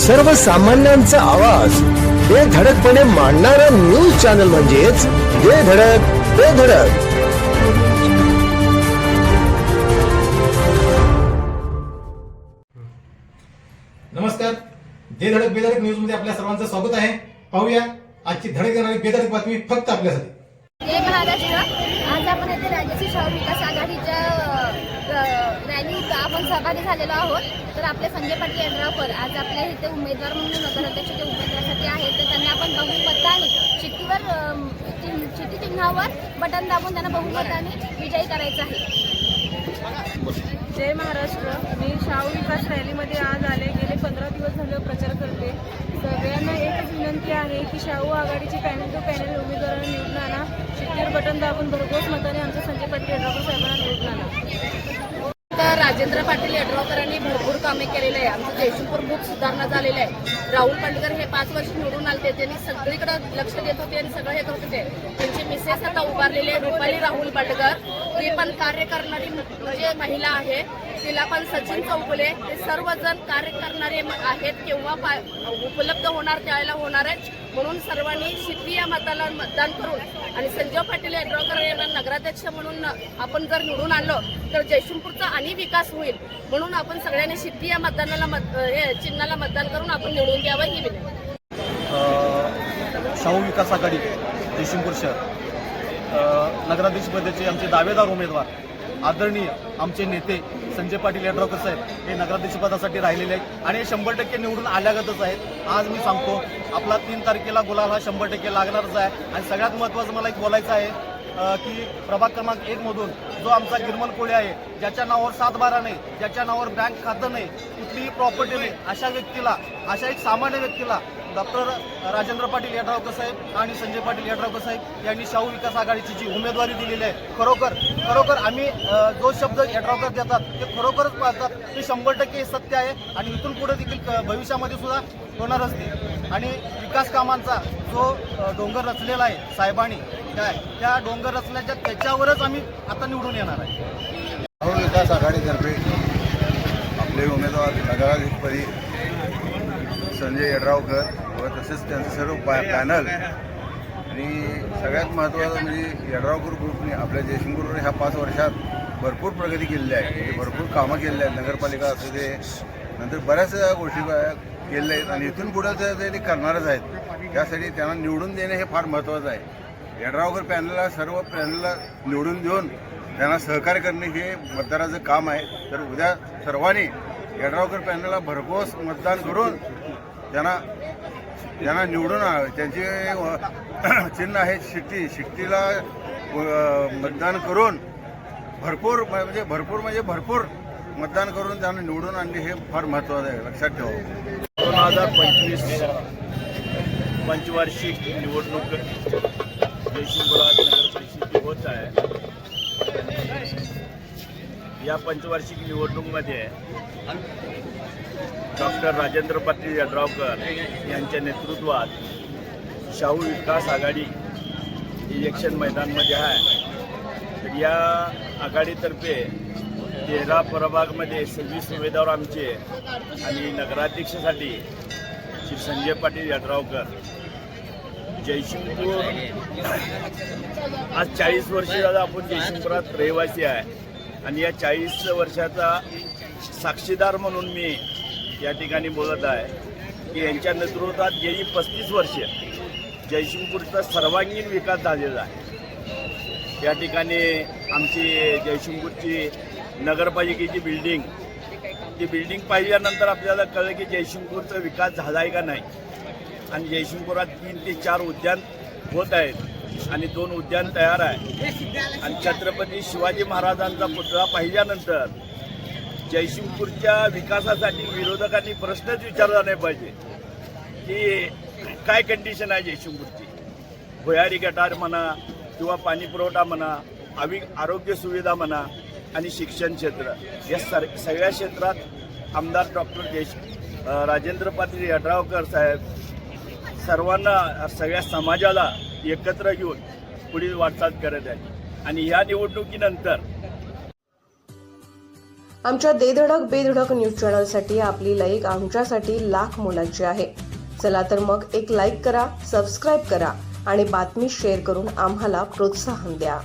सर्वसामान्यांचा आवाज. हे धडकपणे मांडणारा न्यूज चॅनल म्हणजेच हे धडक ते धडक. नमस्कार. जे धडक बेधडक न्यूजमध्ये आपल्या सर्वांचं स्वागत आहे. पाहूया आजची धडक देणारी बेधडक बातमी फक्त आपल्यासाठी. जय महाराष्ट्र आज आपण येथे राजश्री शाहू विकास आघाडीच्या अ, रॅलीत आपण सहभागी झालेलो आहोत. तर आपले संजय पाटील यड्रावकर आज आपल्या इथे उमेदवार म्हणून नगराध्यक्षाच्या उमेदवारासाठी आहेत तर त्यांना आपण बहुमताने शिट्टीवर अ, चिन्ह- चिन्हावर बटन दाबून त्यांना बहुमताने विजयी करायचं आहे. जय महाराष्ट्र. मी शाहू विकास रॅलीमध्ये आज आले. गेले पंधरा दिवस झालं प्रचार करते. सगळ्यांना एकच विनंती आहे की शाहू आघाडीची पॅनल टू पॅनल उमेदवारांना निवडून आणा. शिट्टीवर बटन दाबून भरघोस मताने आमच्या संजय पाटील यड्रावकर साहेबांना निवडून आणा. राजेंद्र पाटील यड्रावकरांनी भरपूर कामे केलेले आहे. आमचं जयशंकर बुक सुधारणा झालेलं आहे. राहुल पाटकर हे पाच वर्ष निवडून आलते. त्यांनी सगळीकडे लक्ष देत होते आणि सगळं हे करत होते. त्यांची मिसेस आता उभारलेली आहे रुपाली राहुल पांडकर. ती पण कार्य करणारी म्हणजे महिला आहे. तिला पण सचिन चौगुले. हे सर्वजण कार्य करणारे आहेत केव्हा उपलब्ध होणार त्यावेळेला होणार आहेत. म्हणून सर्वांनी शिट्टी या मताला मतदान करून आणि संजय पाटील यड्रावकर यांना नगराध्यक्ष म्हणून आपण जर निवडून आणलो तर जयसिंगपूरचा आणि विकास होईल म्हणून आपण सगळ्यांनी शिट्टी या मतदानाला मत हे चिन्हाला मतदान करून आपण निवडून द्यावं ही विनंती. शाहू विकास आघाडी जयसिंगपूर शहर. नगराध्यक्षपदाचे आमचे दावेदार उमेदवार आदरणीय आमचे नेते संजय पाटील यड्रावकर साहेब हे नगराध्यक्षपदासाठी राहिलेले आहेत आणि हे शंभर टक्के निवडून आल्यागतच आहेत. आज मी सांगतो आपला तीन तारखेला गुलाल हा शंभर टक्के लागणारच आहे. आणि सगळ्यात महत्त्वाचं मला एक बोलायचं आहे की प्रभाग क्रमांक एक मधून जो आमचा गिरमल कोळी आहे ज्याच्या नावावर सात बारा नाही ज्याच्या नावावर बँक खातं नाही कुठलीही प्रॉपर्टी नाही अशा व्यक्तीला अशा एक सामान्य व्यक्तीला डॉक्टर राजेंद्र पाटील यड्रावकर साहेब आणि संजय पाटील यड्रावकर साहेब यांनी शाहू विकास आघाडीची जी उमेदवारी दिलेली आहे खरोखर खरोखर आम्ही जो शब्द यड्रावकर देतात ते खरोखरच पाळतात ते शंभर टक्के सत्य आहे आणि इथून पुढे देखील क- भविष्यामध्ये सुद्धा होणारच ते. आणि विकास कामांचा जो डोंगर रचलेला आहे साहेबांनी काय त्या डोंगर रचल्याच्या त्याच्यावरच आम्ही आता निवडून येणार आहे. शाहू विकास आघाडीतर्फे आपले उमेदवार नगराधिपती संजय यड्रावकर व तसेच त्यांचं सर्व पॅ पॅनल आणि सगळ्यात महत्त्वाचं म्हणजे यड्रावकर ग्रुपने आपल्या जयसिंगपूरवर ह्या पाच वर्षात भरपूर प्रगती केलेली आहे. म्हणजे भरपूर कामं केलेली आहेत. नगरपालिका असू दे नंतर बऱ्याच गोष्टी केलेल्या आहेत. आणि इथून पुढं तर ते- ते करणारच आहेत त्यासाठी त्यांना निवडून देणे हे फार महत्त्वाचं आहे. यड्रावकर पॅनलला सर्व पॅनलला निवडून देऊन त्यांना सहकार्य करणे हे मतदाराचं काम आहे. तर उद्या सर्वांनी यड्रावकर पॅनलला भरघोस मतदान करून त्यांना त्यांना निवडून त्यांचे चिन्ह आहे शिट्टी शिट्टीला मतदान करून भरपूर म्हणजे भरपूर म्हणजे भरपूर मतदान करून त्यांना निवडून आणणे हे फार महत्त्वाचं आहे. लक्षात ठेवा. दोन हजार पंचवीस पंचवार्षिक निवडणूक जयशिंगपुरात नगर परिषदेची होत आहे. या पंचवार्षिक निवडणुकीमध्ये डॉक्टर राजेंद्र पाटील यड्रावकर यांच्या नेतृत्वात शाहू विकास आघाडी इलेक्शन मैदानमध्ये आहे. तर या आघाडीतर्फे तेरा प्रभागमध्ये सव्वीस उमेदवार आमचे आणि नगराध्यक्षासाठी श्री संजय पाटील यड्रावकर जयशिंगपूर आज चाळीस वर्ष झालं आपण जयशिंगपुरात रहिवासी आहे. आणि या चाळीस वर्षाचा साक्षीदार म्हणून मी या ठिकाणी बोलत आहे की यांच्या नेतृत्वात गेली पस्तीस वर्ष जयशिंगपूरचा सर्वांगीण विकास झालेला आहे. या ठिकाणी आमची जयशिंगपूरची नगरपालिकेची बिल्डिंग ती बिल्डिंग पाहिल्यानंतर आपल्याला कळलं की जयशिंगपूरचा विकास झाला आहे का नाही. आणि जयसिंगपुरात तीन ते चार उद्यान होत आहेत आणि दोन उद्यान तयार आहे. आणि छत्रपती शिवाजी महाराजांचा पुतळा पाहिल्यानंतर जयसिंगपूरच्या विकासासाठी विरोधकांनी प्रश्नच विचारला नाही पाहिजे. की काय कंडिशन आहे जयसिंगपूरची? भुयारी गटार म्हणा किंवा पाणी पुरवठा म्हणा आवी आरोग्य सुविधा म्हणा आणि शिक्षण क्षेत्र. या सर सगळ्या क्षेत्रात आमदार डॉक्टर जयश राजेंद्र पाटील यड्रावकर साहेब सर्वांना सगळ्या समाजाला एकत्र घेऊन पुढील वाटचाल करत आहे. आणि या निवडणुकीनंतर आमच्या देधडक बेधडक न्यूज चॅनलसाठी आपली लाईक आमच्यासाठी लाख मोलाची आहे. चला तर मग एक लाईक करा सबस्क्राईब करा आणि बातमी शेअर करून आम्हाला प्रोत्साहन द्या.